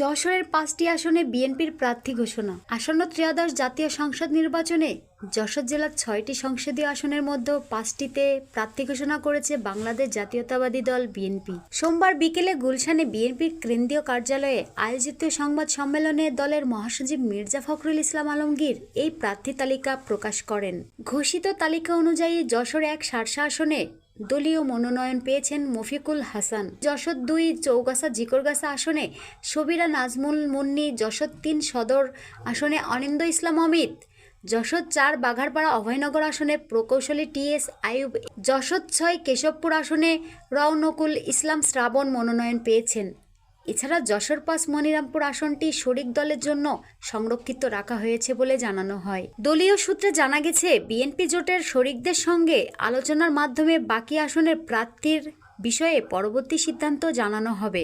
যশোরের পাঁচটি আসনে বিএনপির প্রার্থী ঘোষণা। আসন্ন ত্রিয়াদশ জাতীয় সংসদ নির্বাচনে যশোর জেলার ছয়টি সংসদীয় আসনের মধ্যে পাঁচটিতে প্রার্থী ঘোষণা করেছে বাংলাদেশ জাতীয়তাবাদী দল বিএনপি। সোমবার বিকেলে গুলশানে বিএনপির কেন্দ্রীয় কার্যালয়ে আয়োজিত সংবাদ সম্মেলনে দলের মহাসচিব মির্জা ফখরুল ইসলাম আলমগীর এই প্রার্থী তালিকা প্রকাশ করেন। ঘোষিত তালিকা অনুযায়ী যশোর এক সারসা আসনে দলীয় মনোনয়ন পেয়েছেন মফিকুল হাসান। যশোর দুই চৌগাছা জিকরগাছা আসনে সবিরা নাজমুল মুন্নি, যশোর তিন সদর আসনে অনিন্দ ইসলাম অমিত, যশোর চার বাঘারপাড়া অভয়নগর আসনে প্রকৌশলী টিএস আয়ুব যশোর ছয় কেশবপুর আসনে রওনকুল ইসলাম শ্রাবণ মনোনয়ন পেয়েছেন। এছাড়া যশোর পাস মনিরামপুর আসনটি শরিক দলের জন্য সংরক্ষিত রাখা হয়েছে বলে জানানো হয়। দলীয় সূত্রে জানা গেছে, বিএনপি জোটের শরিকদের সঙ্গে আলোচনার মাধ্যমে বাকি আসনের প্রার্থীর বিষয়ে পরবর্তী সিদ্ধান্ত জানানো হবে।